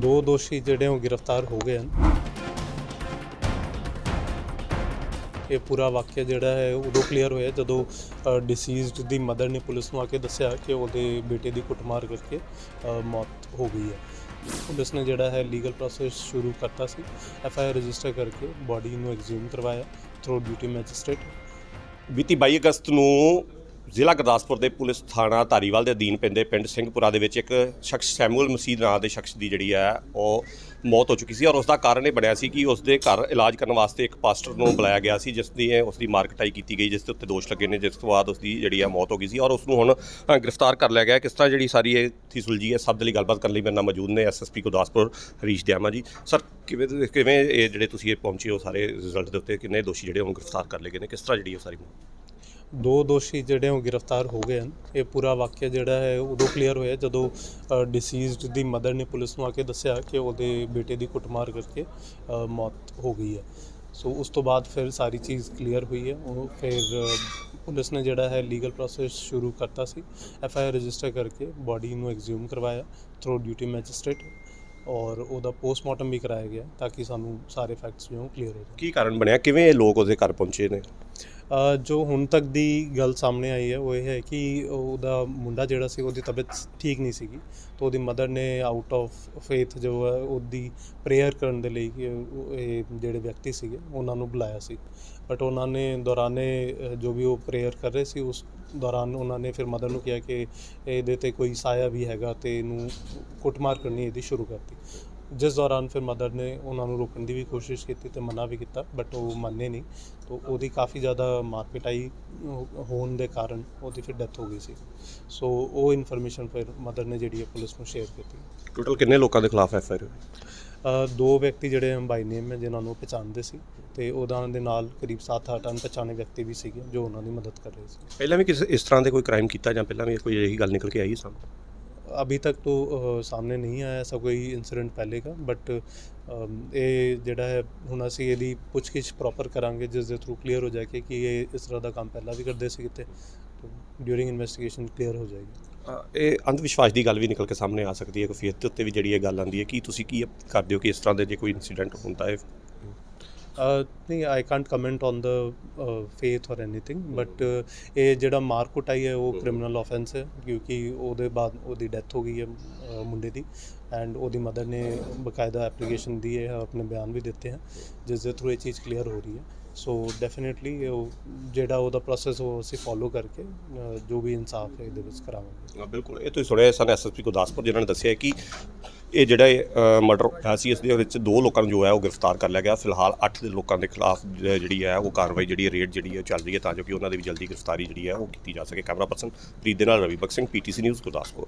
ਦੋ ਦੋਸ਼ੀ ਜਿਹੜੇ ਉਹ ਗ੍ਰਿਫਤਾਰ ਹੋ ਗਏ ਹਨ। ਇਹ ਪੂਰਾ ਵਾਕਿਆ ਜਿਹੜਾ ਹੈ, ਉਦੋਂ ਕਲੀਅਰ ਹੋਇਆ ਜਦੋਂ ਡਿਸੀਜ਼ਡ ਦੀ ਮਦਰ ਨੇ ਪੁਲਿਸ ਨੂੰ ਆ ਕੇ ਦੱਸਿਆ ਕਿ ਉਹਦੇ ਬੇਟੇ ਦੀ ਕੁੱਟਮਾਰ ਕਰਕੇ ਮੌਤ ਹੋ ਗਈ ਹੈ। ਪੁਲਿਸ ਨੇ ਜਿਹੜਾ ਹੈ ਲੀਗਲ ਪ੍ਰੋਸੈਸ ਸ਼ੁਰੂ ਕਰਤਾ ਸੀ। ਐਫ ਆਈ ਆਰ ਰਜਿਸਟਰ ਕਰਕੇ ਬਾਡੀ ਨੂੰ ਐਗਜ਼ੂਮ ਕਰਵਾਇਆ ਥਰੂ ਡਿਊਟੀ ਮੈਜਿਸਟ੍ਰੇਟ ਬੀਤੀ 22 ਅਗਸਤ ਨੂੰ ਜ਼ਿਲ੍ਹਾ ਗੁਰਦਾਸਪੁਰ ਦੇ ਪੁਲਿਸ ਥਾਣਾ ਧਾਰੀਵਾਲ ਦੇ ਅਧੀਨ ਪੈਂਦੇ ਪਿੰਡ ਸਿੰਘਪੁਰਾ ਦੇ ਵਿੱਚ ਇੱਕ ਸ਼ਖਸ ਸੈਮੂਅਲ ਮਸੀਹ ਨਾਂ ਦੇ ਸ਼ਖਸ ਦੀ ਜਿਹੜੀ ਹੈ, ਉਹ ਮੌਤ ਹੋ ਚੁੱਕੀ ਸੀ ਔਰ ਉਸ ਦਾ ਕਾਰਨ ਇਹ ਬਣਿਆ ਸੀ ਕਿ ਉਸ ਦੇ ਘਰ ਇਲਾਜ ਕਰਨ ਵਾਸਤੇ ਇੱਕ ਪਾਸਟਰ ਨੂੰ ਬੁਲਾਇਆ ਗਿਆ ਸੀ, ਜਿਸ ਦੀ ਉਸ ਦੀ ਮਾਰ ਕਟਾਈ ਕੀਤੀ ਗਈ, ਜਿਸ ਦੇ ਉੱਤੇ ਦੋਸ਼ ਲੱਗੇ ਨੇ, ਜਿਸ ਤੋਂ ਬਾਅਦ ਉਸ ਦੀ ਜਿਹੜੀ ਹੈ ਮੌਤ ਹੋ ਗਈ ਸੀ ਔਰ ਉਸ ਨੂੰ ਹੁਣ ਗ੍ਰਿਫਤਾਰ ਕਰ ਲਿਆ ਗਿਆ ਕਿਸ ਤਰ੍ਹਾਂ ਜਿਹੜੀ ਸਾਰੀ ਇਹ ਥੀ ਸੁਲਝੀ ਹੈ, ਸਭ ਦੇ ਲਈ ਗੱਲਬਾਤ ਕਰਨ ਲਈ ਮੇਰੇ ਨਾਲ ਮੌਜੂਦ ਨੇ ਐਸਐਸਪੀ ਗੁਰਦਾਸਪੁਰ ਹਰੀਸ਼ ਦਿਆਮਾ ਜੀ। ਸਰ, ਕਿਵੇਂ ਕਿਵੇਂ ਇਹ ਜਿਹੜੇ ਤੁਸੀਂ ਇਹ ਪਹੁੰਚੇ ਹੋ, ਸਾਰੇ ਰਿਜ਼ਲਟ ਦੇ ਉੱਤੇ ਕਿੰਨੇ ਦੋਸ਼ੀ ਜਿਹੜੇ ਹੁਣ ਗ੍ਰਿਫਤਾਰ ਕਰ ਲਏ ਗਏ ਨੇ? ਕਿਸ ਤਰ੍ਹਾਂ ਜਿਹੜੀ ਉਹ ਸਾਰੀ ਦੋ ਦੋਸ਼ੀ ਜਿਹੜੇ ਉਹ ਗ੍ਰਿਫਤਾਰ ਹੋ ਗਏ ਹਨ। ਇਹ ਪੂਰਾ ਵਾਕਿਆ ਜਿਹੜਾ ਹੈ ਉਦੋਂ ਕਲੀਅਰ ਹੋਇਆ ਜਦੋਂ ਡਿਸੀਜ਼ਡ ਦੀ ਮਦਰ ਨੇ ਪੁਲਿਸ ਨੂੰ ਆ ਕੇ ਦੱਸਿਆ ਕਿ ਉਹਦੇ ਬੇਟੇ ਦੀ ਕੁੱਟਮਾਰ ਕਰਕੇ ਮੌਤ ਹੋ ਗਈ ਹੈ। ਸੋ ਉਸ ਤੋਂ ਬਾਅਦ ਫਿਰ ਸਾਰੀ ਚੀਜ਼ ਕਲੀਅਰ ਹੋਈ ਹੈ। ਉਹ ਫਿਰ ਪੁਲਿਸ ਨੇ ਜਿਹੜਾ ਹੈ ਲੀਗਲ ਪ੍ਰੋਸੈਸ ਸ਼ੁਰੂ ਕਰਤਾ ਸੀ। ਐਫ ਆਈ ਆਰ ਰਜਿਸਟਰ ਕਰਕੇ ਬਾਡੀ ਨੂੰ ਐਗਜ਼ਿਊਮ ਕਰਵਾਇਆ ਥਰੂ ਡਿਊਟੀ ਮੈਜਿਸਟ੍ਰੇਟ ਔਰ ਉਹਦਾ ਪੋਸਟਮਾਰਟਮ ਵੀ ਕਰਾਇਆ ਗਿਆ ਤਾਂ ਕਿ ਸਾਨੂੰ ਸਾਰੇ ਫੈਕਟਸ ਜੋ ਕਲੀਅਰ ਹੋ ਜਾਣ। ਕੀ ਕਾਰਨ ਬਣਿਆ? ਕਿਵੇਂ ਇਹ ਲੋਕ ਉਹਦੇ ਘਰ ਪਹੁੰਚੇ ਨੇ? ਅ, ਜੋ ਹੁਣ ਤੱਕ ਦੀ ਗੱਲ ਸਾਹਮਣੇ ਆਈ ਹੈ ਉਹ ਇਹ ਹੈ ਕਿ ਉਹਦਾ ਮੁੰਡਾ ਜਿਹੜਾ ਸੀ ਉਹਦੀ ਤਬੀਅਤ ਠੀਕ ਨਹੀਂ ਸੀਗੀ। ਤਾਂ ਉਹਦੀ ਮਦਰ ਨੇ ਆਊਟ ਆਫ ਫੇਥ ਜੋ ਹੈ ਉਹਦੀ ਪ੍ਰੇਅਰ ਕਰਨ ਦੇ ਲਈ ਕਿ ਉਹ- ਇਹ ਜਿਹੜੇ ਵਿਅਕਤੀ ਸੀਗੇ ਉਹਨਾਂ ਨੂੰ ਬੁਲਾਇਆ ਸੀ। ਬਟ ਉਹਨਾਂ ਨੇ ਦੌਰਾਨੇ ਅ, ਜੋ ਵੀ ਉਹ ਪ੍ਰੇਅਰ ਕਰ ਰਹੇ ਸੀ ਉਸ ਦੌਰਾਨ ਉਹਨਾਂ ਨੇ ਫਿਰ ਮਦਰ ਨੂੰ ਕਿਹਾ ਕਿ ਇਹਦੇ ਤੇ ਕੋਈ ਸਾਇਆ ਵੀ ਹੈਗਾ ਤੇ ਇਹਨੂੰ ਕੁੱਟਮਾਰ ਕਰਨੀ ਇਹਦੀ ਸ਼ੁਰੂ ਕਰਤੀ। ਜਿਸ ਦੌਰਾਨ ਫਿਰ ਮਦਰ ਨੇ ਉਹਨਾਂ ਨੂੰ ਰੋਕਣ ਦੀ ਵੀ ਕੋਸ਼ਿਸ਼ ਕੀਤੀ ਤੇ ਮਨਾ ਵੀ ਕੀਤਾ ਬਟ ਉਹ ਮੰਨੇ ਨਹੀਂ। ਤਾਂ ਉਹਦੀ ਕਾਫੀ ਜ਼ਿਆਦਾ ਮਾਰ ਪਿਟਾਈ ਅਹ, ਹੋਣ ਦੇ ਕਾਰਨ ਉਹਦੀ ਫਿਰ ਡੈਥ ਹੋ ਗਈ ਸੀ। ਸੋ ਉਹ ਇਨਫੋਰਮੇਸ਼ਨ ਫਿਰ ਮਦਰ ਨੇ ਜਿਹੜੀ ਹੈ ਪੁਲਿਸ ਨੂੰ ਸ਼ੇਅਰ ਕੀਤੀ। ਟੋਟਲ ਕਿੰਨੇ ਲੋਕਾਂ ਦੇ ਖਿਲਾਫ ਐਫ ਆਈ ਦੋ ਵਿਅਕਤੀ ਜਿਹੜੇ ਬਾਈ ਨੇਮ ਹੈ ਜਿਨ੍ਹਾਂ ਨੂੰ ਪਛਾਣਦੇ ਸੀ ਤੇ ਉਹਨਾਂ ਦੇ ਨਾਲ ਕਰੀਬ 7-8 ਅਣਪਛਾਣੇ ਵਿਅਕਤੀ ਵੀ ਸੀਗੇ ਜੋ ਉਹਨਾਂ ਦੀ ਮਦਦ ਕਰ ਰਹੇ ਸੀ। ਪਹਿਲਾਂ ਵੀ ਕਿਸ ਇਸ ਤਰ੍ਹਾਂ ਦੇ ਕੋਈ ਕ੍ਰਾਈਮ ਕੀਤਾ ਜਾਂ ਪਹਿਲਾਂ ਵੀ ਕੋਈ ਇਹੀ ਗੱਲ ਨਿਕਲ ਕੇ ਆਈ ਸਾਹਮਣੇ अभी तक तो अ, सामने नहीं आया ऐसा कोई इंसिडेंट पहले का बट ਇਹ ਜਿਹੜਾ ਹੈ ਹੁਣ ਅਸੀਂ ਇਹਦੀ ਪੁੱਛਗਿੱਛ ਪ੍ਰੋਪਰ ਕਰਾਂਗੇ ਜਿਸ ਦੇ ਥਰੂ ਕਲੀਅਰ ਹੋ ਜਾਏ ਕਿ ਇਹ ਇਸ ਤਰ੍ਹਾਂ ਦਾ ਕੰਮ ਪਹਿਲਾਂ ਵੀ ਕਰਦੇ ਸੀ ਕਿਤੇ ਡਿਊਰਿੰਗ ਇਨਵੈਸਟੀਗੇਸ਼ਨ ਕਲੀਅਰ ਹੋ ਜਾਏਗੀ ਅ, ਇਹ ਅੰਧ ਵਿਸ਼ਵਾਸ ਦੀ ਗੱਲ ਵੀ ਨਿਕਲ ਕੇ ਸਾਹਮਣੇ ਆ ਸਕਦੀ ਹੈ ਕੋਈ ਫੇਥ ਦੇ ਉੱਤੇ ਵੀ ਜਿਹੜੀ ਇਹ ਗੱਲ ਆਉਂਦੀ ਹੈ ਕੀ ਤੁਸੀਂ ਕੀ ਕਰਦੇ ਹੋ ਕਿ ਇਸ ਤਰ੍ਹਾਂ ਦੇ ਜੇ ਕੋਈ ਇਨਸੀਡੈਂਟ ਹੁੰਦਾ ਹੈ ਅ, ਨਹੀਂ I can't comment on the faith or anything but ਇਹ ਜਿਹੜਾ ਮਾਰ ਕੁਟਾਈ ਹੈ ਉਹ ਕ੍ਰਿਮੀਨਲ ਆਫੈਂਸ ਹੈ ਕਿਉਂਕਿ ਉਹਦੇ ਬਾਅਦ ਉਹਦੀ ਡੈਥ ਹੋ ਗਈ ਹੈ ਮੁੰਡੇ ਦੀ ਐਂਡ ਉਹਦੀ ਮਦਰ ਨੇ ਬਕਾਇਦਾ ਐਪਲੀਕੇਸ਼ਨ ਦੀ ਹੈ ਆਪਣੇ ਬਿਆਨ ਵੀ ਦਿੱਤੇ ਹਨ ਜਿਸ ਦੇ ਥਰੂ ਇਹ ਚੀਜ਼ ਕਲੀਅਰ ਹੋ ਰਹੀ ਹੈ। ਸੋ ਡੈਫੀਨਿਟਲੀ ਉਹ ਜਿਹੜਾ ਉਹਦਾ ਪ੍ਰੋਸੈਸ ਉਹ ਅਸੀਂ ਫੋਲੋ ਕਰਕੇ ਜੋ ਵੀ ਇਨਸਾਫ ਹੈ ਇਹਦੇ ਵਿੱਚ ਕਰਾਵਾਂਗੇ। ਬਿਲਕੁਲ। ਇਹ ਤੁਸੀਂ ਸੁਣਿਆ ਸਨ ਐਸਐਸਪੀ ਗੁਰਦਾਸਪੁਰ ਜਿਨ੍ਹਾਂ ਨੇ ਦੱਸਿਆ ਕਿ ਇਹ ਜਿਹੜਾ ਮਰਡਰ ਹੋਇਆ ਸੀ, ਇਸ ਦੇ ਵਿੱਚ ਦੋ ਲੋਕਾਂ ਨੂੰ ਜੋ ਹੈ ਉਹ ਗ੍ਰਿਫਤਾਰ ਕਰ ਲਿਆ ਗਿਆ। ਫਿਲਹਾਲ 8 ਦੇ ਲੋਕਾਂ ਦੇ ਖਿਲਾਫ ਜਿਹੜੀ ਹੈ ਉਹ ਕਾਰਵਾਈ ਜਿਹੜੀ ਹੈ, ਰੇਡ ਜਿਹੜੀ ਹੈ ਚੱਲ ਰਹੀ ਹੈ, ਤਾਂ ਜੋ ਕਿ ਉਹਨਾਂ ਦੀ ਵੀ ਜਲਦੀ ਗ੍ਰਿਫਤਾਰੀ ਜਿਹੜੀ ਹੈ ਉਹ ਕੀਤੀ ਜਾ ਸਕੇ। ਕੈਮਰਾ ਪਰਸਨ ਪ੍ਰੀਤ ਦੇ ਨਾਲ ਰਵੀ ਬਖਸ਼ ਸਿੰਘ ਪੀਟੀਸੀ ਨਿਊਜ਼ ਗੁਰਦਾਸਪੁਰ।